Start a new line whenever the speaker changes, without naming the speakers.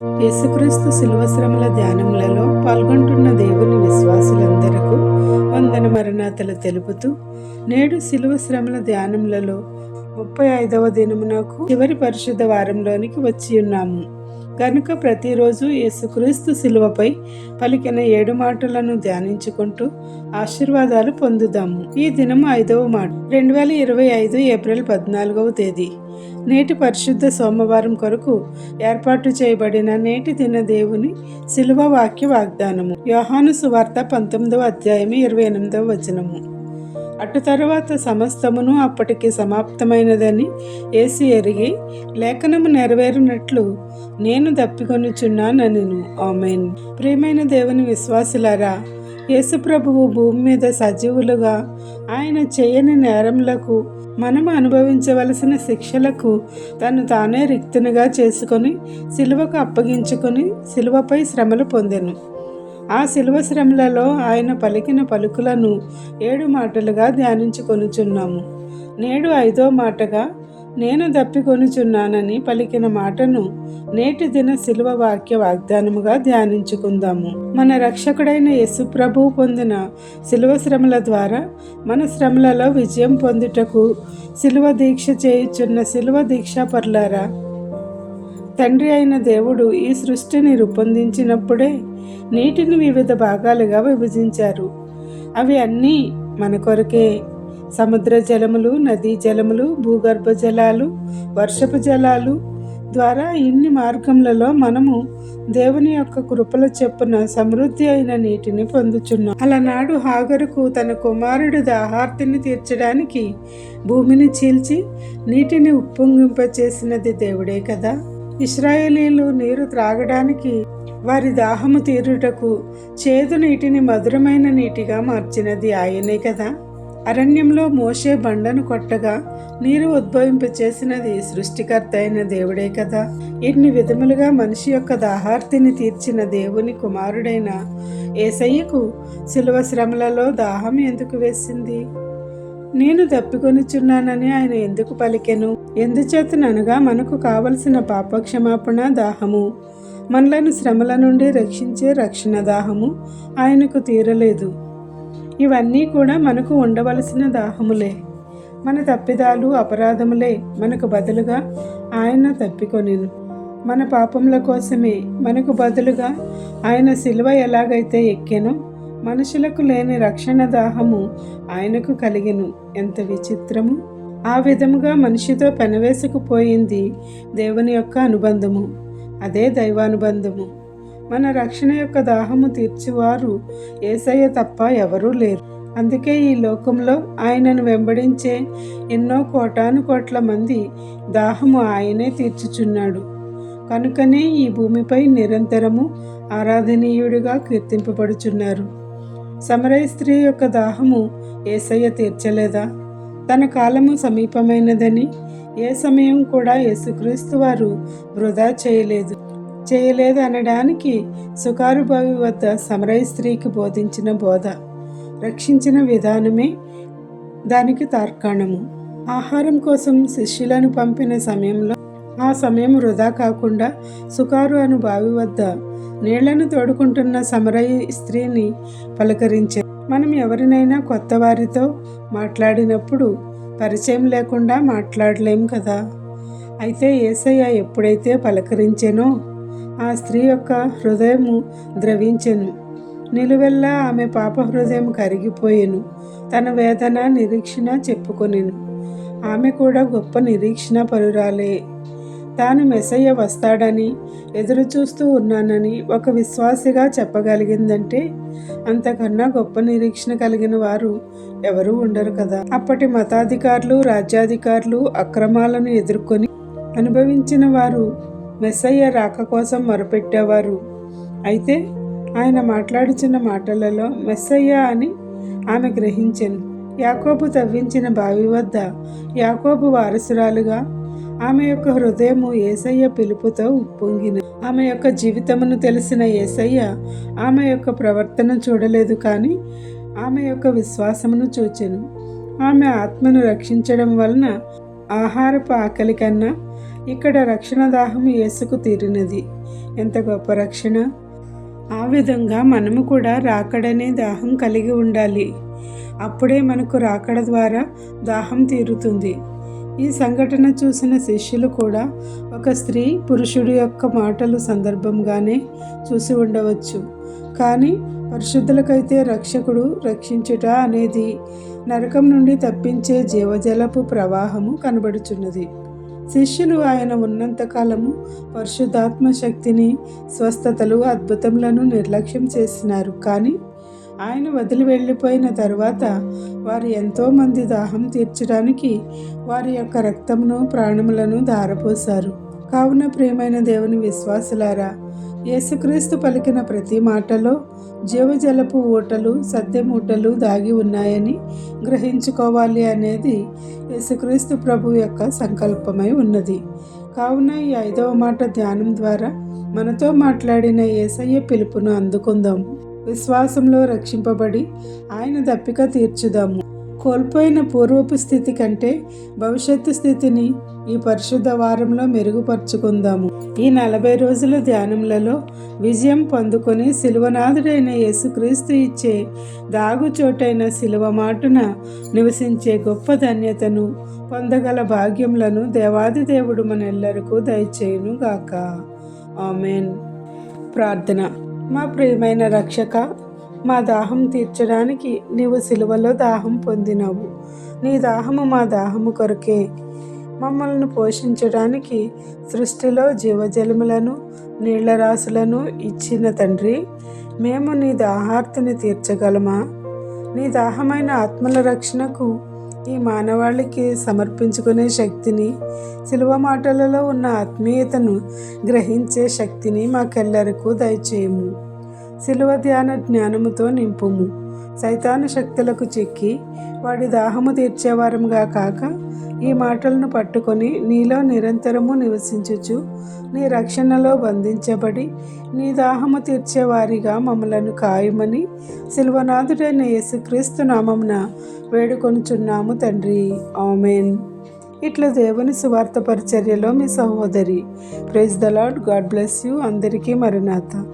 యేసుక్రీస్తు శిలువ శ్రమల ధ్యానములలో పాల్గొంటున్న దేవుని విశ్వాసులందరకు వందన మరణాతలు తెలుపుతూ నేడు శిలువ శ్రమల ధ్యానములలో ముప్పై ఐదవ దినమునకు చివరి పరిశుద్ధ వారంలోనికి వచ్చి ఉన్నాము. కనుక ప్రతిరోజు యేసుక్రీస్తు శిలువపై పలికిన ఏడు మాటలను ధ్యానించుకుంటూ ఆశీర్వాదాలు పొందుదాము. ఈ దినం ఐదవ మాట. రెండు వేల ఇరవై ఐదు ఏప్రిల్ పద్నాలుగవ తేదీ. నేటి పరిశుద్ధ సోమవారం కొరకు ఏర్పాటు చేయబడిన నేటి దిన దేవుని శిలువ వాక్య వాగ్దానము. యోహాను సువార్త పంతొమ్మిదవ అధ్యాయము ఇరవై ఎనిమిదవ వచనము. అటు తరువాత సమస్తమును అప్పటికి సమాప్తమైనదని ఏసి ఎరిగి లేఖనము నెరవేరినట్లు నేను దప్పికొనుచున్నానను ఆమెన్. ప్రియమైన దేవుని విశ్వాసులారా యేసుప్రభువు భూమి మీద సజీవులుగా ఆయన చేయని నేరములకు మనము అనుభవించవలసిన శిక్షలకు తను తానే రిక్తునిగా చేసుకొని సిలువకు అప్పగించుకొని సిలువపై శ్రమలు పొందెను. ఆ శిలువ శ్రమలలో ఆయన పలికిన పలుకులను ఏడు మాటలుగా ధ్యానించుకొనుచున్నాము. నేడు ఐదో మాటగా నేను దప్పికొనుచున్నానని పలికిన మాటను నేటి దిన శిలువ వాక్య వాగ్దానముగా ధ్యానించుకుందాము. మన రక్షకుడైన యేసు పొందిన శిలువ శ్రమల ద్వారా మన శ్రమలలో విజయం పొందుటకు శిలువ దీక్ష చేయుచున్న శిలువ దీక్షా పర్లారా తండ్రి అయిన దేవుడు ఈ సృష్టిని రూపొందించినప్పుడే నీటిని వివిధ భాగాలుగా విభజించారు. అవి అన్నీ మన కొరకే. సముద్ర జలములు నదీ జలములు భూగర్భ జలాలు వర్షపు జలాలు ద్వారా ఇన్ని మార్గములలో మనము దేవుని యొక్క కృపల చెప్పున సమృద్ధి అయిన నీటిని పొందుచున్నాం. అలనాడు హాగరుకు తన కుమారుడు దాహార్తిని తీర్చడానికి భూమిని చీల్చి నీటిని ఉప్పొంగింపచేసినది దేవుడే కదా. ఇస్రాయేలీలు నీరు త్రాగడానికి వారి దాహము తీరుటకు చేదు నీటిని మధురమైన నీటిగా మార్చినది ఆయనే కదా. అరణ్యంలో మోసే బండను కొట్టగా నీరు ఉద్భవింపచేసినది సృష్టికర్త అయిన దేవుడే కదా. ఇన్ని విధములుగా మనిషి యొక్క దాహార్తిని తీర్చిన దేవుని కుమారుడైన ఏసయ్యకు శిలువ శ్రమలలో దాహం ఎందుకు వేసింది? నేను తప్పికొనిచున్నానని ఆయన ఎందుకు పలికెను? ఎందుచేతననగా మనకు కావలసిన పాపక్షమాపణ దాహము. మనలను శ్రమల నుండి రక్షించే రక్షణ దాహము ఆయనకు తీరలేదు. ఇవన్నీ కూడా మనకు ఉండవలసిన దాహములే. మన తప్పిదాలు అపరాధములే. మనకు బదులుగా ఆయన తప్పికొనిను. మన పాపముల కోసమే మనకు బదులుగా ఆయన శిలువ ఎలాగైతే ఎక్కెనో మనుషులకు లేని రక్షణ దాహము ఆయనకు కలిగెను. ఎంత విచిత్రము! ఆ విధముగా మనిషితో పెనవేసుకుపోయింది దేవుని యొక్క అనుబంధము. అదే దైవానుబంధము. మన రక్షణ యొక్క దాహము తీర్చువారు ఏసయ్య తప్ప ఎవరూ లేరు. అందుకే ఈ లోకంలో ఆయనను వెంబడించే ఎన్నో కోటాను కోట్ల మంది దాహము ఆయనే తీర్చుచున్నాడు. కనుకనే ఈ భూమిపై నిరంతరము ఆరాధనీయుడిగా కీర్తింపబడుచున్నారు. సమరయ స్త్రీ యొక్క దాహము ఏసయ్య తీర్చలేదా? తన కాలము సమీపమైనదని ఏ సమయం కూడా యేసుక్రీస్తు వారు వృధా చేయలేదు. చేయలేదు అనడానికి సుకారుబావి వద్ద సమరయ స్త్రీకి బోధించిన బోధ రక్షించిన విధానమే దానికి తార్కాణము. ఆహారం కోసం శిష్యులను పంపిన సమయంలో ఆ సమయం వృధా కాకుండా సుకారు అను బావి వద్ద నీళ్ళను తోడుకుంటున్న సమరయ్య స్త్రీని పలకరించారు. మనం ఎవరినైనా కొత్త వారితో మాట్లాడినప్పుడు పరిచయం లేకుండా మాట్లాడలేం కదా? అయితే ఏసయ్య ఎప్పుడైతే పలకరించెనో ఆ స్త్రీ యొక్క హృదయము ద్రవించెను. నిలువెల్లా ఆమె పాప హృదయం కరిగిపోయెను. తన వేదన నిరీక్షణ చెప్పుకొనెను. ఆమె కూడా గొప్ప నిరీక్షణ పరురాలే తాను మెసయ్య వస్తాడని ఎదురు చూస్తూ ఉన్నానని ఒక విశ్వాసిగా చెప్పగలిగిందంటే అంతకన్నా గొప్ప నిరీక్షణ కలిగిన వారు ఎవరూ ఉండరు కదా. అప్పటి మతాధికారులు రాజ్యాధికారులు అక్రమాలను ఎదుర్కొని అనుభవించిన వారు మెస్సయ్య రాక కోసం మొరపెట్టేవారు. అయితే ఆయన మాట్లాడుచున్న మాటలలో మెస్సయ్య అని ఆమె గ్రహించెను. యాకోబు తవ్వించిన బావి వద్ద యాకోబు వారసురాలుగా ఆమె యొక్క హృదయము ఏసయ్య పిలుపుతో ఉప్పొంగిన ఆమె యొక్క జీవితమును తెలిసిన ఏసయ్య ఆమె యొక్క ప్రవర్తన చూడలేదు కానీ ఆమె యొక్క విశ్వాసమును చూచెను. ఆమె ఆత్మను రక్షించడం వలన ఆహారపు ఆకలి కన్నా ఇక్కడ రక్షణ దాహం ఏసుకు తీరినది. ఎంత గొప్ప రక్షణ! ఆ విధంగా మనము కూడా రాకడనే దాహం కలిగి ఉండాలి. అప్పుడే మనకు రాకడ ద్వారా దాహం తీరుతుంది. ఈ సంఘటన చూసిన శిష్యులు కూడా ఒక స్త్రీ పురుషుడి యొక్క మాటలు సందర్భంగానే చూసి ఉండవచ్చు. కానీ పరిశుద్ధులకైతే రక్షకుడు రక్షించుట అనేది నరకం నుండి తప్పించే జీవజలపు ప్రవాహము కనబడుచున్నది. శిష్యులు ఆయన ఉన్నంతకాలము పరిశుద్ధాత్మ శక్తిని స్వస్థతలు అద్భుతములను నిర్లక్ష్యం చేసినారు. కానీ ఆయన వదిలి వెళ్ళిపోయిన తరువాత వారు ఎంతోమంది దాహం తీర్చడానికి వారి యొక్క రక్తమును ప్రాణములను ధారపోశారు. కావున ప్రియమైన దేవుని విశ్వాసులారా యేసుక్రీస్తు పలికిన ప్రతి మాటలో జీవజలపు ఊటలు సత్యమూటలు దాగి ఉన్నాయని గ్రహించుకోవాలి అనేది యేసుక్రీస్తు ప్రభు యొక్క సంకల్పమై ఉన్నది. కావున ఈ ఐదవ మాట ధ్యానం ద్వారా మనతో మాట్లాడిన ఏసయ్య పిలుపును అందుకుందాం. విశ్వాసంలో రక్షింపబడి ఆయన దప్పిక తీర్చుదాము. కోల్పోయిన పూర్వపు స్థితి కంటే భవిష్యత్తు స్థితిని ఈ పరిశుద్ధ వారంలో మెరుగుపరుచుకుందాము. ఈ నలభై రోజుల ధ్యానములలో విజయం పొందుకొని శిలువనాథుడైన యేసుక్రీస్తు ఇచ్చే దాగుచోటైన శిలువ మాటున నివసించే గొప్ప ధన్యతను పొందగల భాగ్యములను దేవాది దేవుడు మనెల్లరకు దయచేయును గాక ఆమెన్. ప్రార్థన. మా ప్రియమైన రక్షక మా దాహం తీర్చడానికి నీవు సిలువలో దాహం పొందినవు. నీ దాహము మా దాహము కొరకే. మమ్మల్ని పోషించడానికి సృష్టిలో జీవజలములను నీళ్ళ రాసులను ఇచ్చిన తండ్రి మేము నీ దాహార్తిని తీర్చగలమా? నీ దాహమైన ఆత్మల రక్షణకు ఈ మానవాళికి సమర్పించుకునే శక్తిని శిలువ మాటలలో ఉన్న ఆత్మీయతను గ్రహించే శక్తిని మా మాకెల్లరకు దయచేయము. శిలువ ధ్యాన జ్ఞానముతో నింపుము. సైతాను శక్తులకు చిక్కి వాడి దాహము తీర్చేవారంగా కాక ఈ మాటలను పట్టుకొని నీలో నిరంతరము నివసించుచు నీ రక్షణలో బంధించబడి నీ దాహము తీర్చేవారిగా మమ్మలను కాయమని శిల్వనాథుడైన యేసుక్రీస్తు నామమున వేడుకొనుచున్నాము తండ్రి. ఆమెన్. ఇట్లా దేవుని సువార్త పరిచర్యలో మీ సహోదరి. Praise the Lord God bless you. అందరికీ మరునాథ